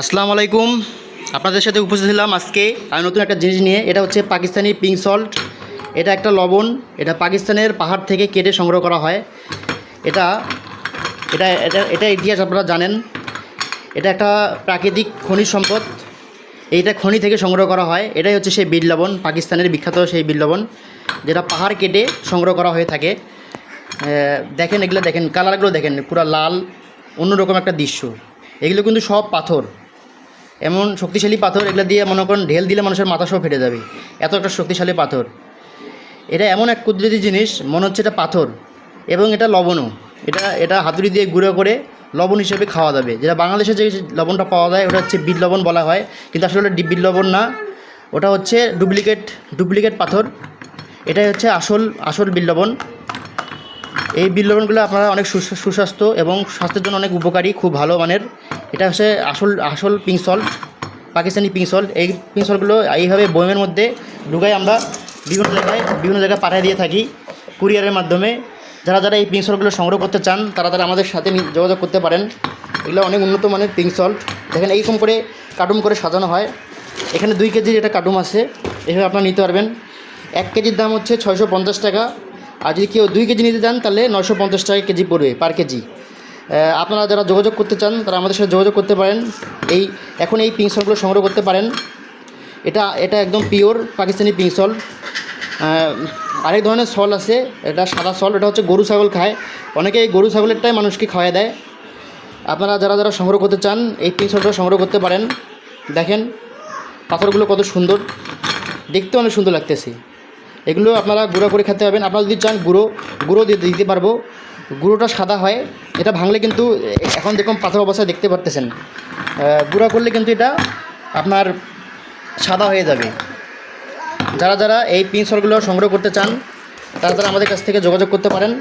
আসসালামু আলাইকুম। আপনাদের সাথে উপস্থিত হলাম আজকে আমি নতুন একটা জিনিস নিয়ে। এটা হচ্ছে পাকিস্তানি পিঙ্ক সল্ট এটা একটা লবণ। এটা পাকিস্তানের পাহাড় থেকে কেটে সংগ্রহ করা হয়। এটা এটা এটা এটা ইতিহাস আপনারা জানেন। এটা একটা প্রাকৃতিক খনিজ সম্পদ। এইটা খনি থেকে সংগ্রহ করা হয়। এটাই হচ্ছে সেই বিল লবণ। পাকিস্তানের বিখ্যাত সেই বিল লবণ। যেটা পাহাড় কেটে সংগ্রহ করা হয়ে থাকে। দেখেন, এগুলো দেখেন কালারগুলো দেখেন, পুরো লাল, অন্যরকম একটা দৃশ্য। এগুলো কিন্তু সব পাথর। এমন শক্তিশালী পাথর এগুলো দিয়ে মনে করেন ঢেল দিলে মানুষের মাথা সব ফেটে যাবে। এত একটা শক্তিশালী পাথর। এটা এমন এক কুদরতি জিনিস, মনে হচ্ছে এটা পাথর এবং এটা লবণও। এটা এটা হাতুড়ি দিয়ে গুঁড়ো করে লবণ হিসেবে খাওয়া যাবে। যেটা বাংলাদেশে যে লবণটা পাওয়া যায়, ওটা হচ্ছে বিট লবণ বলা হয়। কিন্তু আসলে ওটা বিট লবণ না। ওটা হচ্ছে ডুপ্লিকেট ডুপ্লিকেট পাথর। এটাই হচ্ছে আসল আসল বিল লবণ। এই বিল লবণগুলো আপনারা অনেক সুস- সুস্বাস্থ্য এবং স্বাস্থ্যের জন্য অনেক উপকারী, খুব ভালো মানের। এটা হচ্ছে আসল আসল pink salt Pakistani pink salt এই পিঙ্ক সল্টগুলো এইভাবে বয়মের মধ্যে ঢুকাই আমরা বিভিন্ন জায়গায় বিভিন্ন জায়গায় পাঠিয়ে দিয়ে থাকি কুরিয়ারের মাধ্যমে। যারা যারা এই পিঙ্ক সল্টগুলো সংগ্রহ করতে চান, তারা তারা আমাদের সাথে যোগাযোগ করতে পারেন। এগুলো অনেক উন্নত মানের পিঙ্ক সল্ট দেখেন এইরকম করে কার্টুন করে সাজানো হয়। এখানে দুই কেজির একটা কার্টুন আছে, এভাবে আপনারা নিতে পারবেন। এক কেজির দাম হচ্ছে ছয়শো পঞ্চাশ টাকা। আর যদি কেউ দুই কেজি নিতে চান, তাহলে নশো পঞ্চাশ টাকা কেজি পড়বে পার কেজি। আপনারা যারা যোগাযোগ করতে চান, তারা আমাদের সাথে যোগাযোগ করতে পারেন। এই, এখন এই পিঙ্ক সলগুলো সংগ্রহ করতে পারেন। এটা এটা একদম পিওর পাকিস্তানি পিঙ্ক সল। আরেক ধরনের সল আছে, এটা সাদা সল, এটা হচ্ছে গরু ছাগল খায়। অনেকে এই গরু ছাগলেরটাই মানুষকে খাওয়ায় দেয়। আপনারা যারা যারা সংগ্রহ করতে চান, এই পিঙ্ক সলটা সংগ্রহ করতে পারেন। দেখেন, পাথরগুলো কত সুন্দর। দেখতে অনেক সুন্দর লাগতেছে। এগুলো আপনারা গুঁড়ো করে খেতে পাবেন আপনারা যদি চান গুঁড়ো গুঁড়ো দিয়ে দিতে পারব। গুঁড়োটা সাদা হয়, এটা ভাঙলে কিন্তু এখন দেখুন পাথর অবস্থায় দেখতে পারতেছেন। গুঁড়া করলে কিন্তু এটা আপনার সাদা হয়ে যাবে। যারা যারা এই পিনসলগুলো সংগ্রহ করতে চান, তারা তারা আমাদের কাছ থেকে যোগাযোগ করতে পারেন